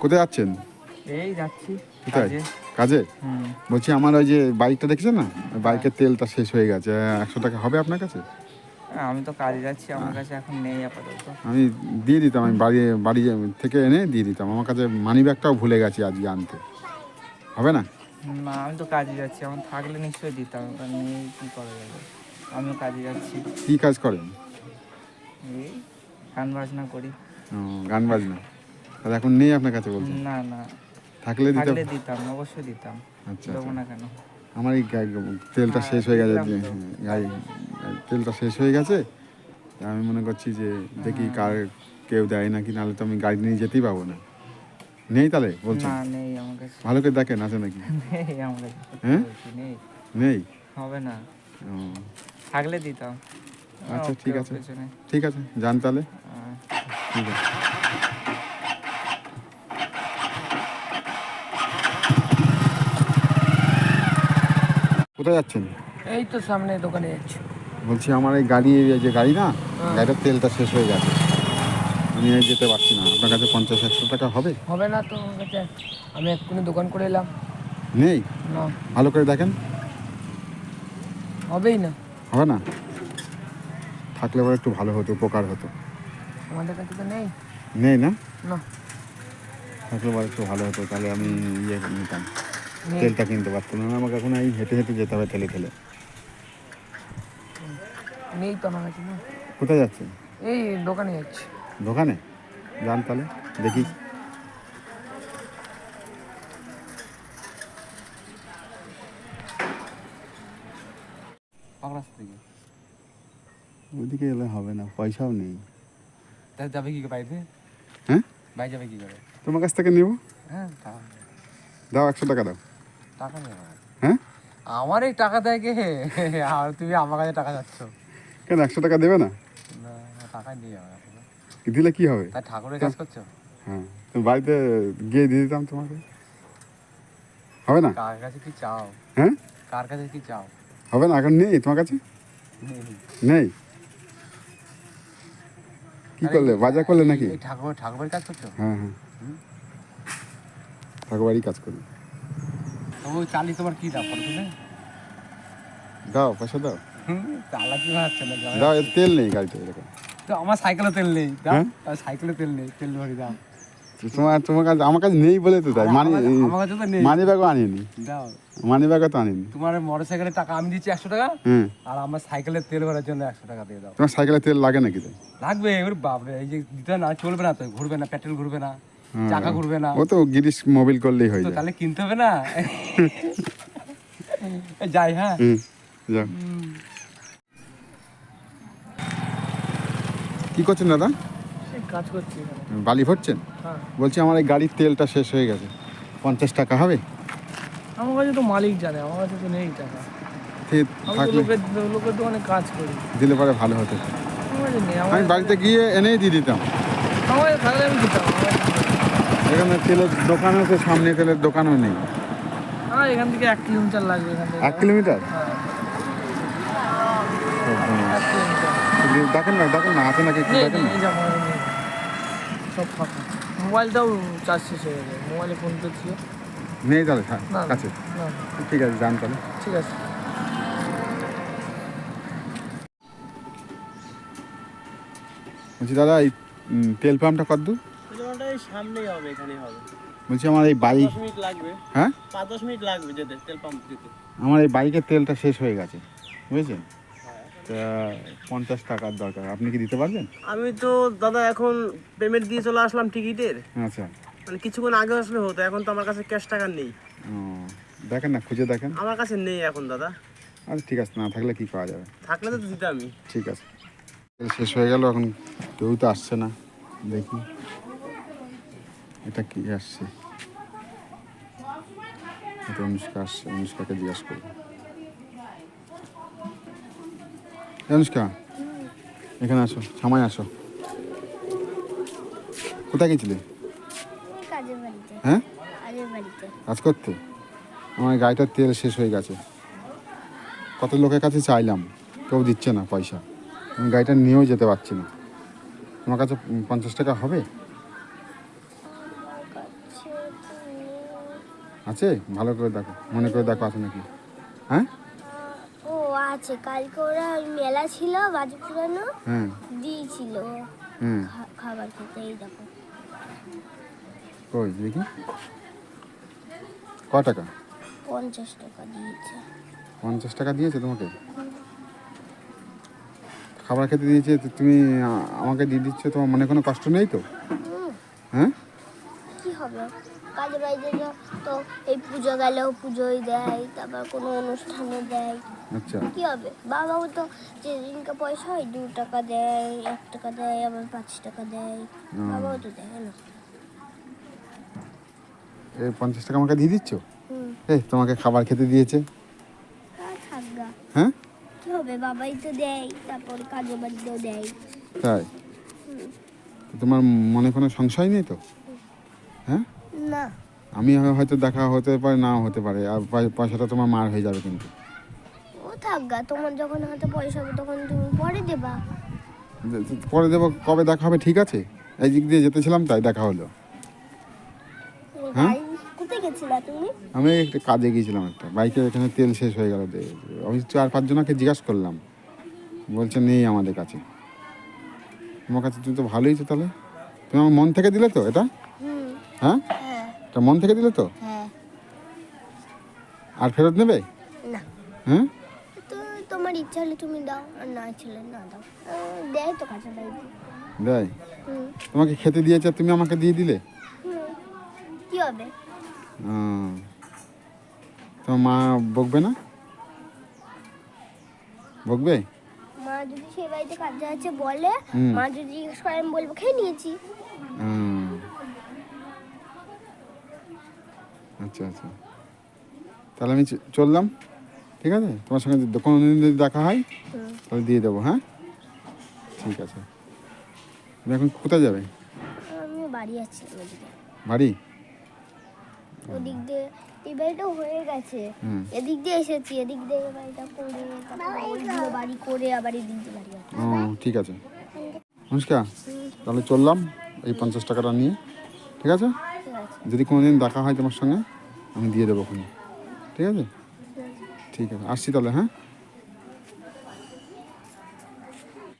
কোথায় যাচ্ছেন? এই যাচ্ছি কোথায়? কাজে। বলছি আমার ওই যে বাইকটা দেখছেন না? বাইকের তেলটা শেষ হয়ে গেছে একশো টাকা হবে আপনার কাছে? আমি তো কাজে যাচ্ছি আমার কাছে এখন নেই আপাতত। আমি দিয়ে দিতাম আমি বাড়ি বাড়ি থেকে এনে দিয়ে দিতাম। আমার কাছে মানি ব্যাগটাও ভুলে গেছি আজকে আনতে। হবে না? না আমি তো কাজে যাচ্ছি আমার থাকলে নিশ্চয়ই দিতাম নিয়ে কী করা যাবে? আমিও কাজে যাচ্ছি। কী কাজ করেন? এই গান বাজনা করি। ও, গান বাজনা? তাহলে এখন নেই আপনার কাছে বলছেন না না। থাকলে দিতে থাকলে দিতাম অবশ্যই দিতাম। আচ্ছা দেবো আচ্ছা। না কেন? আমার এই তেলটা হ্যাঁ, শেষ হয়ে গেছে। গাড়ি তেলটা শেষ হয়ে গেছে। আমি মনে করছি যে দেখি হ্যাঁ। কার কেউ দেয় নাকি নাহলে তো আমি গাড়ি নিয়ে যেতেই পাবো না। নেই তাহলে বলছেন? না নেই আমার কাছে। ভালো করে দেখেন আছে নাকি? নেই আমার কাছে হ্যাঁ? নেই। নেই? হবে না। থাকলে দিতাম। আচ্ছা, ঠিক আছে। ঠিক আছে যান তাহলে। ঠিক আছে। কোথায় যাচ্ছেন? এই তো সামনে দোকানে যাচ্ছি। বলছি আমার এই গাড়ি এই যে গাড়ি না হ্যাঁ। গাড়িটার তেলটা শেষ হয়ে গেছে। আমি আর যেতে পারছি না। আপনার কাছে পঞ্চাশ একশো টাকা হবে? হবে না তো আমার কাছে। আমি এক্ষুনি দোকান করে এলাম। নেই? না। ভালো করে দেখেন। হবেই না। হবে না? থাকলে পরে একটু ভালো হতো উপকার হতো। আমাদের কাছে তো নেই। নেই না? না। থাকলে পরে একটু ভালো হতো তাহলে আমি ইয়ে নিতাম। তেলটা কিনতে পারতাম না আমাকে এখন এই হেঁটে হেঁটে যেতে হবে ঠেলে ঠেলে নেই তো আমার কাছে না। কোথায় যাচ্ছেন এই দোকানে যাচ্ছি। দোকানে? যান তাহলে দেখি। থেকে ওইদিকে এলে হবে না পয়সাও নেই। তা যাবে কি বাড়িতে? হ্যাঁ? বাড়ি যাবে কি করে? তোমার কাছ থেকে নেব? হ্যাঁ দাও একশো টাকা দাও। টাকা নেই হ্যাঁ? আমার এই টাকা দেয় কে? আর তুমি আমার কাছে টাকা যাচ্ছ। কেন একশো টাকা দেবে না? টাকা দিলে কি হবে? তাই ঠাকুরের কাজ করছ? হ্যাঁ বাড়িতে গিয়ে দিয়ে দিতাম তোমাকে। হবে না? কার কাছে কি চাও? হ্যাঁ? কার কাছে কি চাও? হবে না এখন নেই তোমার কাছে? নেই। কি করলে বাজার করলে নাকি? ঠাকুর ঠাকুরের কাজ করছ? হ্যাঁ হ্যাঁ। ঠাকুরবাড়ি কাজ করি তবু চালি তোমার কি দাও পয়সা দাও। না দাও। তেল নেই গাড়িতে এরকম। তো আমার সাইকেলে তেল নেই দাও। হ্যাঁ? সাইকেলে তেল নেই তেল ভরি দাও। তোমার তোমার কাছে আমার কাছে নেই বলে তো তাই মানি আমার- আমার কাছে তো নেই। মানি ব্যাগও আনিনি। দাও। মানি ব্যাগও তো আনিনি। তোমার মোটর সাইকেলের টাকা আমি দিচ্ছি একশো টাকা আর আমার সাইকেলের তেল ভরার জন্য একশো টাকা দিয়ে দাও। তোমার সাইকেলে তেল লাগে নাকি? তাই লাগবে এবার বাপরে এই যে দিতে না চলবে না তো ঘুরবে না পেট্রোল ঘুরবে না। চাকা ঘুরবে না। ও তো গিরিশ মোবিল করলেই হয়ে যায়। তাহলে কিনতে হবে না? যাই হ্যাঁ। যাও কি করছেন দাদা? কাজ করছি বালি ভরছেন? হ্যাঁ। বলছি আমার এই গাড়ির তেলটা শেষ হয়ে গেছে। পঞ্চাশ টাকা হবে? আমার কাছে তো মালিক জানে আমার কাছে তো নেই টাকা। লোকের দোকানে কাজ করি। দিলে পরে ভালো হতো। আমি বাড়িতে গিয়ে এনেই দিয়ে দিতাম। আমার থাকলে আমি দিতাম। এখানে তেলের দোকান আছে সামনে তেলের দোকানও নেই। এখান থেকে এক কিলোমিটার লাগবে এক কিলোমিটার? হ্যাঁ। কিলোমিটার। হ্যাঁ। দেখেন না দেখেন না আছে নাকি দেখেন না। সব ফাঁকা। মোবাইলটাও চার্জ শেষ হয়ে গেছে। মোবাইলে ফোন নেই তাহলে হ্যাঁ, কাছে ঠিক আছে যান তাহলে। ঠিক আছে। বলছি দাদা এই তেল পাম্পটা কত দূর? এই সামনেই হবে এখানেই হবে। বলছি আমার এই বাইক মিনিট লাগবে। হ্যাঁ? পাঁচ দশ মিনিট লাগবে যেতে তেল পাম্প দিতে। আমার এই বাইকের তেলটা শেষ হয়ে গেছে বুঝেছেন? তা পঞ্চাশ টাকার দরকার আপনি কি দিতে পারবেন? আমি তো দাদা এখন পেমেন্ট দিয়ে চলে আসলাম টিকিটের আচ্ছা। মানে কিছুক্ষণ আগে আসলে হতো এখন তো আমার কাছে ক্যাশ টাকা নেই। দেখেন না খুঁজে দেখেন। আমার কাছে নেই এখন দাদা। আচ্ছা ঠিক আছে না থাকলে কি করা যাবে? থাকলে তো দিতে আমি ঠিক আছে। তেল শেষ হয়ে গেল এখন কেউ তো আসছে না দেখি। এটা কি আসছে? এটা অনুষ্কা আসছে অনুষ্কাকে জিজ্ঞাসা করব অনুষ্কা এখানে আসো সামায় আসো। কোথায় গেছিলে? হ্যাঁ? কাজ করতে? আমার গাড়িটার তেল শেষ হয়ে গেছে। কত লোকের কাছে চাইলাম কেউ দিচ্ছে না পয়সা। আমি গাড়িটা নিয়েও যেতে পারছি না। আমার কাছে পঞ্চাশ টাকা হবে? আছে? ভালো করে দেখো। মনে করে দেখো আছে নাকি। হ্যাঁ? ও আছে। কালকে ওরা ওই মেলা ছিল বাজে পুরানো। হ্যাঁ। দিয়েছিল। হ্যাঁ খাবার খেতে এই দেখো। কই দেখি। ক টাকা? পঞ্চাশ টাকা দিয়েছে। পঞ্চাশ টাকা দিয়েছে তোমাকে? খাবার খেতে দিয়েছে তুমি আমাকে দিয়ে দিচ্ছ তোমার মনে কোনো কষ্ট নেই তো? হ্যাঁ? হবে। কাজে বাড়িতে তো এই পুজো গেলেও পুজোয় দেয় তারপর কোনো অনুষ্ঠানে দেয়। আচ্ছা। কি হবে? বাবাও তো যে দিনকে পয়সা হয় দু টাকা দেয় এক টাকা দেয় আবার পাঁচ টাকা দেয়। বাবাও তো দেয় না। এই পঞ্চাশ টাকা আমাকে দিয়ে দিচ্ছ? এই তোমাকে খাবার খেতে দিয়েছে। হ্যাঁ কি হবে? বাবাই তো দেয় তারপর কাজে বাড়িতেও দেয়। তাই? তোমার মনে কোনো সংশয় নেই তো? হ্যাঁ? না। আমি হয়তো দেখা হতে পারে নাও হতে পারে আর পয়সাটা তোমার মার হয়ে যাবে কিন্তু। ও থাকগা তোমার যখন হাতে পয়সা হবে তখন তুমি পরে দেবা। পরে দেবো কবে দেখা হবে ঠিক আছে? এই দিক দিয়ে যেতেছিলাম তাই দেখা হলো। হ্যাঁ? কোথায় গেছিলা তুমি? আমি একটা কাজে গিয়েছিলাম একটা বাইকের এখানে তেল শেষ হয়ে গেল আমি চার পাঁচজনকে জিজ্ঞাসা করলাম। বলছে নেই আমাদের কাছে। তোমার কাছে তুমি তো ভালোই তো তাহলে? তুমি আমার মন থেকে দিলে তো এটা? হ্যাঁ? হ্যাঁ। এটা মন থেকে দিলে তো? হ্যাঁ। আর ফেরত নেবে? না। হ্যাঁ তো তোমার ইচ্ছা হলে তুমি দাও আর না ইচ্ছা হলে না দাও। দেয় তো বাড়িতে দেয়? তোমাকে খেতে দিয়েছে তুমি আমাকে দিয়ে দিলে? কি হবে। তোমার মা বকবে না? বকবে? মা যদি সেই বাড়িতে কাজে আছে বলে। মা যদি আমি বলব খেয়ে নিয়েছি। হুম। আচ্ছা আচ্ছা। তাহলে আমি চললাম ঠিক আছে? তোমার সঙ্গে কোনো দিন যদি দেখা হয় তাহলে দিয়ে দেবো হ্যাঁ? ঠিক আছে। তুমি এখন কোথায় যাবে? আমি বাড়ি আছি বাড়ি? ওদিক দিয়ে এই বাড়িটা হয়ে গেছে। হুম। এদিক দিয়ে এসেছি এদিক দিয়ে এই বাড়িটা করে বাড়ি করে আবার এদিক দিয়ে বাড়ি ও ঠিক আছে। অনুষ্কা তাহলে চললাম এই পঞ্চাশ টাকাটা নিয়ে ঠিক আছে? যদি কোনো দিন দেখা হয় তোমার সঙ্গে আমি দিয়ে দেবো ওখানে। ঠিক আছে। ঠিক আছে আসছি তাহলে হ্যাঁ?